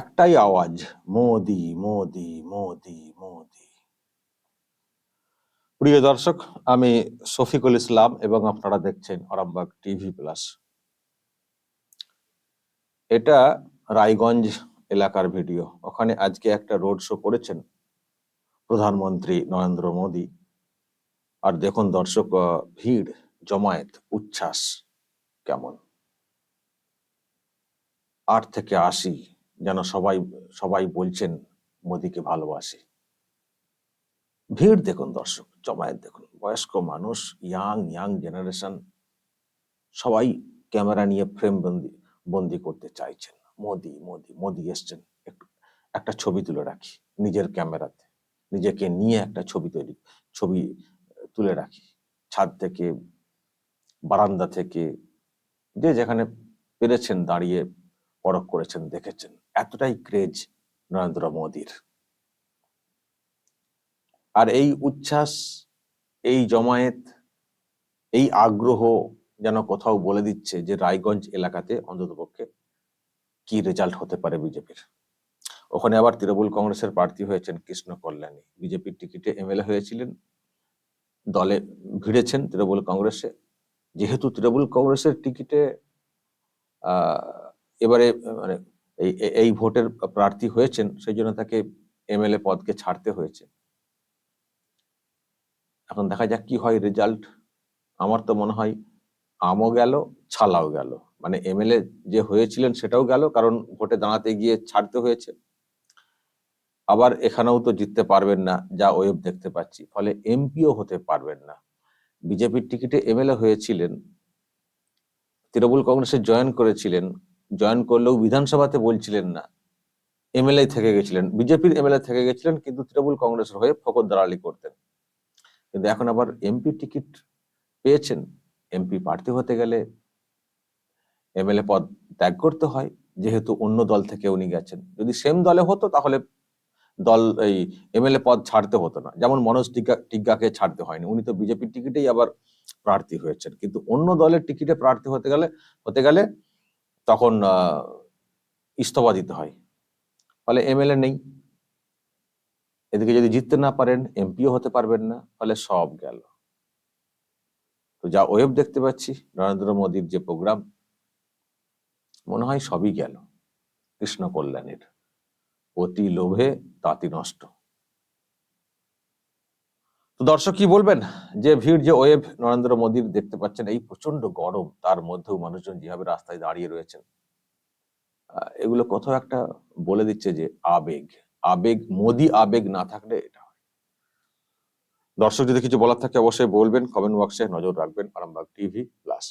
একটাই আওয়াজ, মোদি মোদি মোদি মোদি। প্রিয় দর্শক, আমি শফিকুল ইসলাম এবং আপনারা দেখছেন আরামবাগ টিভি প্লাস। এটা রায়গঞ্জ এলাকার ভিডিও। ওখানে আজকে একটা রোড শো করেছেন প্রধানমন্ত্রী নরেন্দ্র মোদী। আর দেখুন দর্শক ভিড়, জমায়েত, উচ্ছ্বাস কেমন। আট থেকে আশি যেন সবাই সবাই বলছেন, মোদীকে ভালোবাসে। ভিড় দেখুন দর্শক, জমায়েত দেখুন। বয়স্ক মানুষ ইয়াং ইয়াং জেনারেশন সবাই ক্যামেরা নিয়ে ফ্রেম বন্দি বন্দি করতে চাইছেন। মোদি মোদি মোদি এসছেন। একটু ছবি তুলে রাখি নিজের ক্যামেরাতে। নিজেকে নিয়ে একটা ছবি তৈরি, ছবি তুলে রাখি। ছাদ থেকে, বারান্দা থেকে, যে যেখানে পেরেছেন, দাঁড়িয়ে পরখ করেছেন, দেখেছেন। এতটাই ক্রেজ নরেন্দ্র মোদীর। আর এই উচ্ছ্বাস, এই জমায়েত, এই আগ্রহ যেন কোথাও বলে দিচ্ছে যে রায়গঞ্জ এলাকাতে অন্ততপক্ষে কি রেজাল্ট হতে পারে বিজেপির। ওখানে আবার তৃণমূল কংগ্রেসের প্রার্থী হয়েছেন কৃষ্ণ কল্যাণী। বিজেপির টিকিটে এমএলএ হয়েছিলেন, দলে ভিড়েছেন তৃণমূল কংগ্রেসে। যেহেতু তৃণমূল কংগ্রেসের টিকিটে এবারে মানে এই এই- ভোটের প্রার্থী হয়েছেন, সেই জন্য তাকে এমএলএ পদকে ছাড়তে হয়েছে। এখন দেখা যাক কি হয় রেজাল্ট আমার তো মনে হয় আমও গেল, ছালাও গেল। মানে এমএলএ যে হয়েছিলেন সেটাও গেল, কারণ ভোটে দাঁড়াতে গিয়ে ছাড়তে হয়েছে। আবার এখানেও তো জিততে পারবেন না, যা ওয়েব দেখতে পাচ্ছি। ফলে এমপিও হতে পারবেন না। বিজেপির টিকিটে এমএলএ হয়েছিলেন, তৃণমূল কংগ্রেসে জয়েন করেছিলেন জয়েন করলেও বিধানসভাতে বলছিলেন না। এমএলএ থেকে গেছিলেন, বিজেপির এমএলএ থেকে গেছিলেন, কিন্তু তৃণমূল কংগ্রেসের হয়ে ফকর দালালি করতেন। কিন্তু এখন আবার এমপি টিকিট পেয়েছেন। এমপি প্রার্থী হতে গেলে এমএলএ পদ ত্যাগ করতে হয়, যেহেতু অন্য দল থেকে উনি গেছেন। যদি সেম দলে হতো, তাহলে দল এই এমএলএ পদ ছাড়তে হতো না। যেমন মনোজ টিকা, টিগ্গাকে ছাড়তে হয়নি, উনি তো বিজেপির টিকিটেই আবার প্রার্থী হয়েছেন। কিন্তু অন্য দলের টিকিটে প্রার্থী হতে গেলে হতে গেলে তখন ইস্তফা দিতে হয়। ফলে এমএলএ নেই। এদিকে যদি জিততে না পারেন, এমপিও হতে পারবেন না, ফলে সব গেল। তো যা ওয়েব দেখতে পাচ্ছি, নরেন্দ্র মোদীর যে প্রোগ্রাম, মনে হয় সবই গেল। কৃষ্ণ কল্যাণের। অতি লোভে তাঁতি নষ্ট। দর্শক কি বলবেন? যে ভিড়, যে ওয়েব নরেন্দ্র মোদীর দেখতে পাচ্ছেন এই প্রচণ্ড গরম, তার মধ্যেও মানুষজন যেভাবে রাস্তায় দাঁড়িয়ে রয়েছেন এগুলো কোথাও একটা বলে দিচ্ছে যে আবেগ আবেগ, মোদী আবেগ না থাকলে এটা দর্শক যদি কিছু বলার থাকে অবশ্যই বলবেন কমেন্ট বক্সে নজর রাখবেন, আরামবাগ টিভি প্লাস